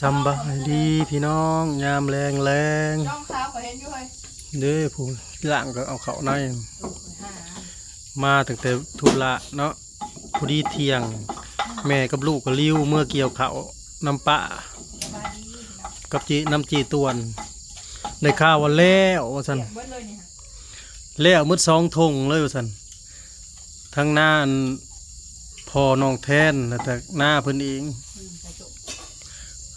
สำบายดีพี่น้องยามแรงแรงจ้องขาวก็เห็นอยู่เฮ้ยเด้อผู้ล่างก็เอาเขาในโอ้ยหามาตั้งแต่ทุระเนาะพอดีเที่ยง แม่กับลูกก็ลิ้วเมื่อเกี่ยวเขาวน้ำปะสบายดีนะกับจีน้ำจีตวนในข้าววันแล้วว่าสันเสียงเบิ้ลเลยนี่ฮะแล้วมืดสองทงเลยว่าสันทั้งหน้าอันพอน้องแทนแล้วแต่หน้าเพิ่นเองอืมใส่จุก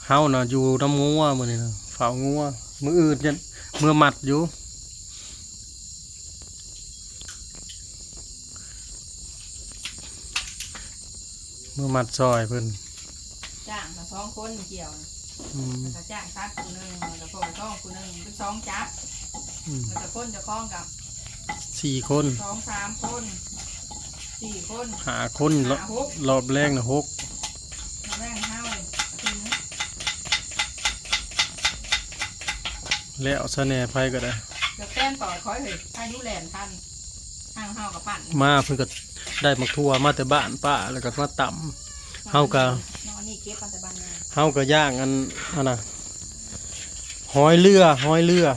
เฮาน่ะอยู่น้ำงัวมื้อนี้น่ะฝ้าวงัวมืออื่นยันมือมัดอยู่มือมัดซอยเพิ่นจ้างมาสองคนเกี่ยวนะอืมแล้วก็จ้างซัดคนหนึ่งแล้วก็ต้องคนหนึ่งเป็นสองจับอืมแล้วก็คนจะคล้องกับสี่คนสองสามคนสี่คนหาคนรอบหาหกรอบแรกน่ะหก แม่งห้าเลยทีนี้ แล้วซะแหน่ไผก็ได้ จะแป้นต่อคอยเลยอายุแหลนทันห้างห้าวกับปั่นมาเพิ่นก็ได้มักทั่วมาแต่บ้านป้าแล้วก็มาต่ำ เฮาก็ นอนนี่เก็บปัจจุบันเลยเฮาก็ย่างอันอันน่ะหอยเรือหอยเรือ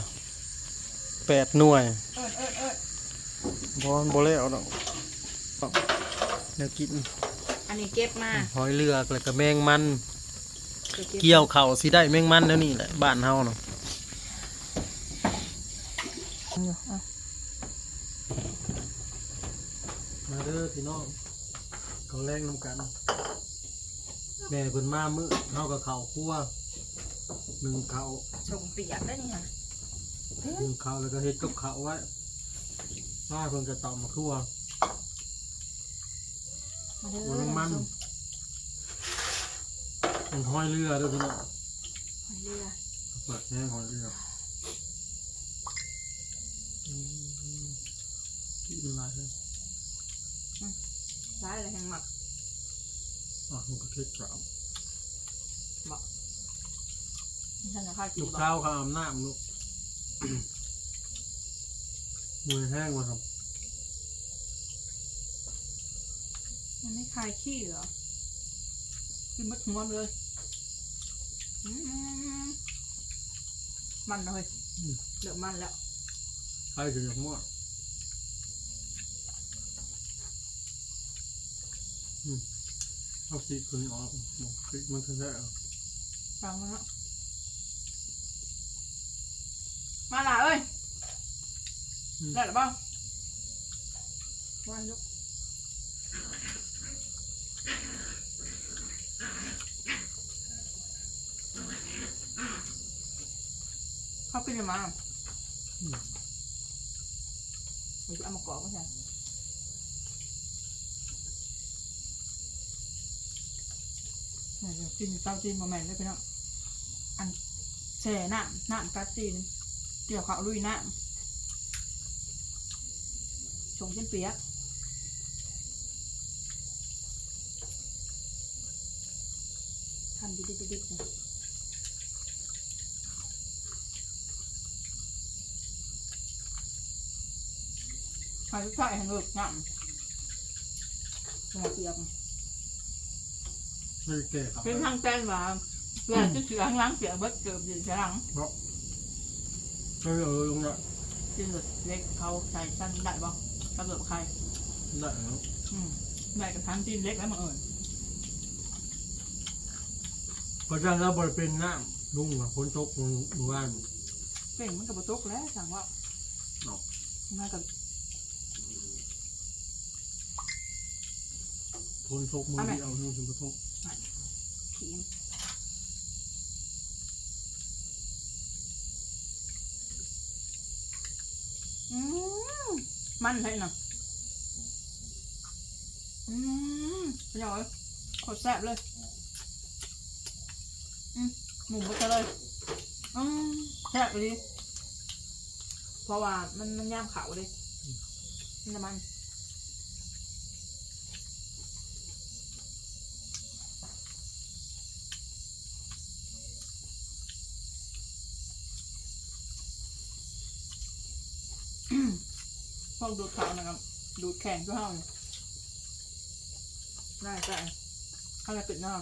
แปดหน่วยเอิดเอิดเอิดบอลบอแล้วเนาะเดี๋ยวกินอันนี้เก็บมาหอยเรือแล้วก็แมงมันดี๋เกี่ยวเข่าสิได้แมงมันแล้วนี่แหละบ้านเฮาเนาะ อยู่เอามาเด้อพี่น้องเขาแรงน้ำกัน แม่เพิ่นมามื้อเฮากับข้าวคั่วหนึ่งข้าวส่งเปียกได้นี่ฮะหนึ่งข้าวแล้วก็เฮ็ดกับข้าวไว้มาเพิ่นก็ตำมาคั่ว มาเด้อหัวน้ำมัน มันหอยเรือเด้อพี่น้องหอยเรือ เปิดแห้งหอยเรืออืม กินมันลายเลยร้ายอะไรแห่งหมักอะมันก็เค็ดกรามท่านจะข้าวกินลูกบ่ข้าวข้าวอาบน้ำลูกมือแห้งมาครับมันไม่คลายขี้เหรอ กินมัดหัวเลยอืมมันเลย เดือมันแล้ว ใครถึงอยากมั่วอืมเอาสีคืนออกบอกคลิกมันแท้ๆฟังมันแล้วมาล่ะเอ้ยอืมได้หรือเปล่าว่าลูกเขาเป็นยังไงอื มเดี๋ยวจะเอามากรอกไม่ใช่เดี๋ยวกินเต้าจีนมาแม่นได้ไปเนาะอันแช่น้ำน้ำกัดจีนเกี่ยวข้าวลุยน้ำชงเส้นเปียกทำดิดิๆๆๆ หายใจให้เงือกงามหัวเปียกไม่ได้แก่ครับเป็นทางแจ้งว่าเพื่อจะเสือข้างหล่างเสียเบิดเกือบยืนหลังไม่เออลงละที่สุดเล็กเขาใส่สั้นได้บ่กระโดดใครได้แล้วอืมได้กับทั้งทีมเล็กแล้วมาเอิญเพราะฉะนั้นเราบริเป็นน้ำลุงอะพ้นตกมือมือว่านเก่งมันกับประตกแล้วสั่งว่าเนาะน่ากับ พ้นตกมือเดียวลุงถึงกระทบขีมอืมมันให้น่ะอืมเป็นยังไงโคตรแซ่บเลยอืมหมุนไปเลยอืมแซ่บเลยเพราะว่ามันมันย่ามเขาเลยมันน้ำมัน พวกดูดเขานะครับ ดูดแข่งก็ห้องน่าจะข้างในปิดหน้า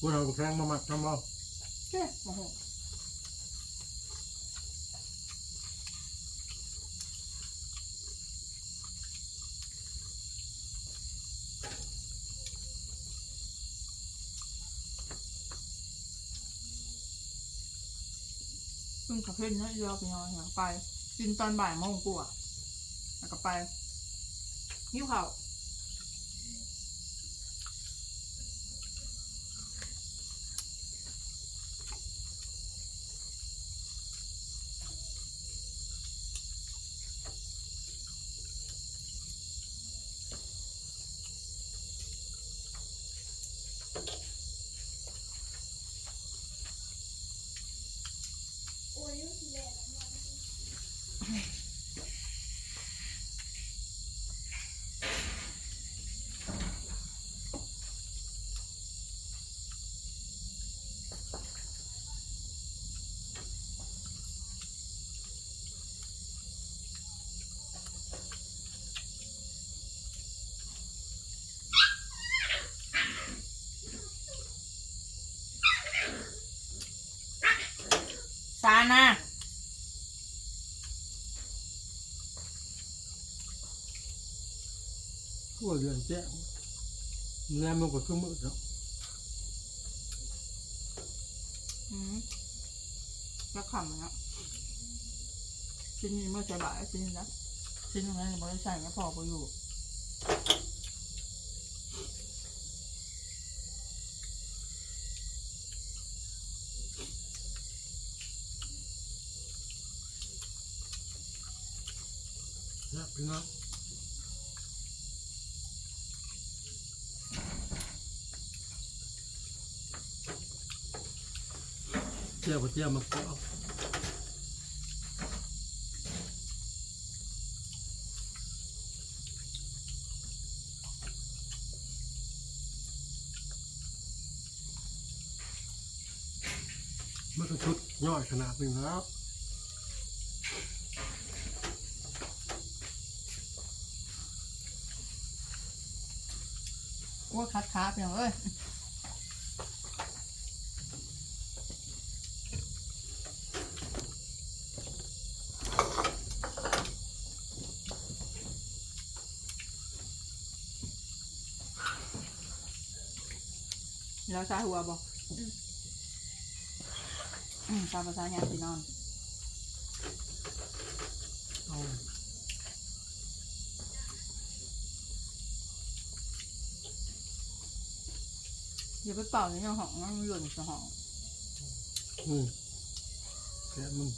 กูเอาแข้งมาหมักทำบ่เจ๊โอ้โหเพิ่งขับเล่นนะเรือไปนอนอยากไปกินตอนบ่ายโมงกว่า แล้วก็ไปหิ้วเขาว ซานะกูว่าเรือนแจ้งแรงมันก็คือมืดแล้วอืมแล้วขำมันอะชิ้นนี้เมื่อใส่บาทชิ้นนี้นะชิ้นตรงนั้นบริใส่ไม่พอไปอยู่ นะพี่น้องเจียวบ่เจียวมาเกาะมันก็ชุดย่อยขนาดหนึ่งแล้ว ว่าคัดค้าไปเลยแล้วซาหัวบอกอืมตามภาษาอย่างพี่นอน เอา อย่าไปเป่าในห้องมันหล่นสห้องอืมแกะมึง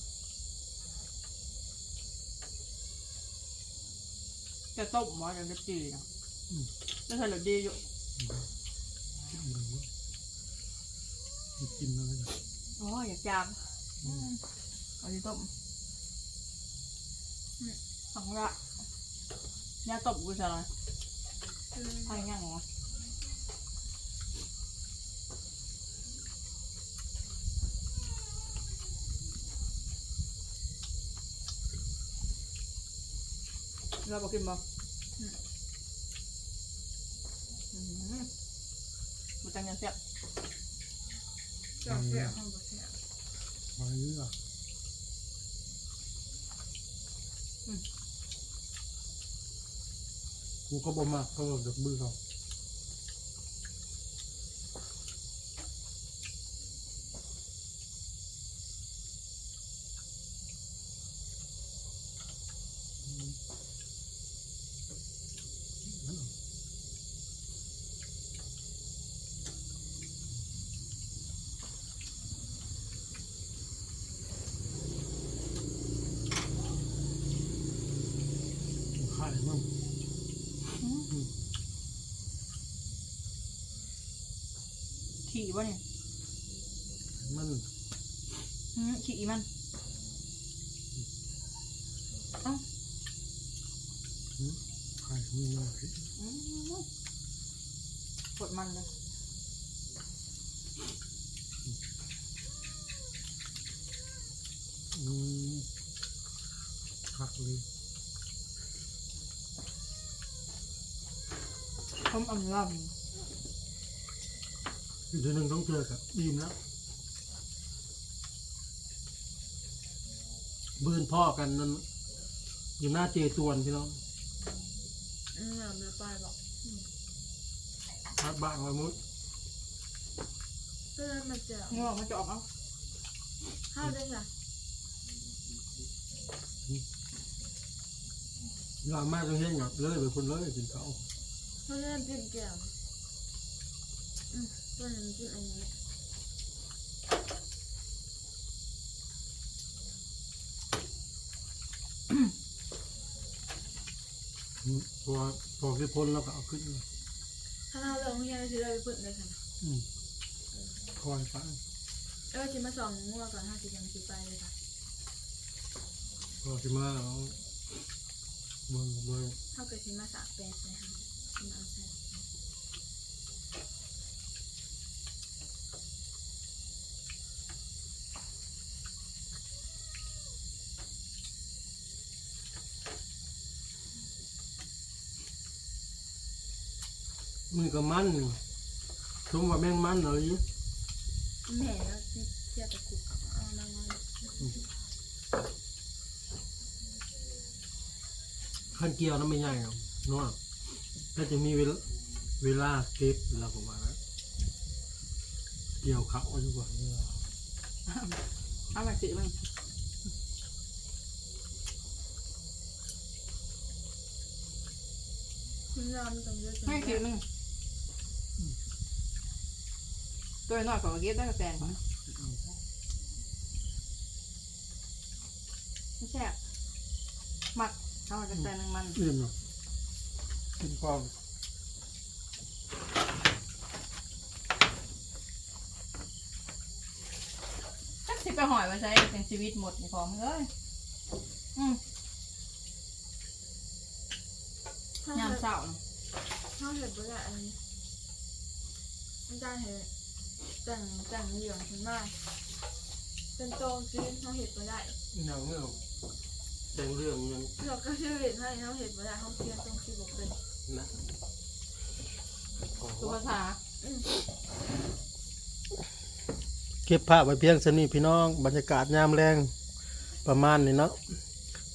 จะต้มหมอจะจะจีนะจะใส่เหลือดีอยู่กินมึงวะมึงกินอะไรนะโอ้ยอยากจามอืมเอาที่ต้มนี่สองละยาต้มกูจะอะไรพายง่ายเหรอ เราบอกกินบ่อืมอืมมันจังยังเสียบเจ้าเสียห้องบ่เสียมาเรื่อยกูก็บ่มากเขาจากมือเขา ขายมั่ง ขี่วะเนี่ยมันอืมขี่มันเอ้าขายมึงเลยอืมปวดมันเลยอืมคักเลยต้มอำล อีกทีหนึ่งต้องเจอกับอิ่มแล้วบืนพ่อกันนั่นอยู่หน้าเจตวนพี่น้องอืมเดี๋ยวไปบอกพัดบ้างไว้มุดเพื่อนมันจะงอกมันจะออกเอาข้าวได้ค่ะยามมาต้องเห็นหยับเลยไปคนเลยกินเขาวเพื่อนกินแก้ว อืมเพื่อนกินอันนี้อืมพอพอที่พ้นแล้วก็เอาขึ้นมาถ้าเราลงเฮียเราจะได้ไปพึ่งเลยค่ะอืมคอยฟังเออจิมาสองงัวก่อนห้าสิบยังสิไปเลยค่ะพอที่มาเอาเบิ่งเบิ่งเท่ากับจิมาสากแปดเลยค่ะจิมาเอาใส่ มือกับมันนี่ชมว่าแม่งมันเลยแม่แล้วเทียบกับคุกเอานางมันขั้นเกี่ยวนั้นไม่ใหญ่หรอกเนาะก็จะมีเวลาเวลาเก็บเวลาประมาณนั้นเกี่ยวเขาอยู่กว่าเอาไปสิมันคุณยามต้องเยอะจัง ให้สิมัน ตัวน้อยของเก็บได้กระแตงของไม่แซ่บมักเอากระแตงหนึ่งมันอิ่มเนาะกินความถ้าสิไปหอยมาใช้เป็นชีวิตหมดในของเอ้ยอืมข้าวยามเห็ดเช้าน่ะข้าวเห็ดบ่ได้อันนี้ไม่ได้เห็ด แต่งแต่งเหลืองขึ้นมาเป็นโตกินข้าวเห็ดบ่ได้หนังเรื่องแต่งเรื่องยังเราก็ชื่อเห็ดให้ข้าวเห็ดบ่ได้ข้าวเคียนตรงที่บอกเป็นนะสุภาษาเก็บภาพไว้เพียงสนิพี่น้องบรรยากาศยามแรงประมาณนี้เนาะ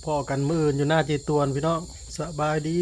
พอกันมืออื่นอยู่หน้าเจตวนพี่น้องสบายดี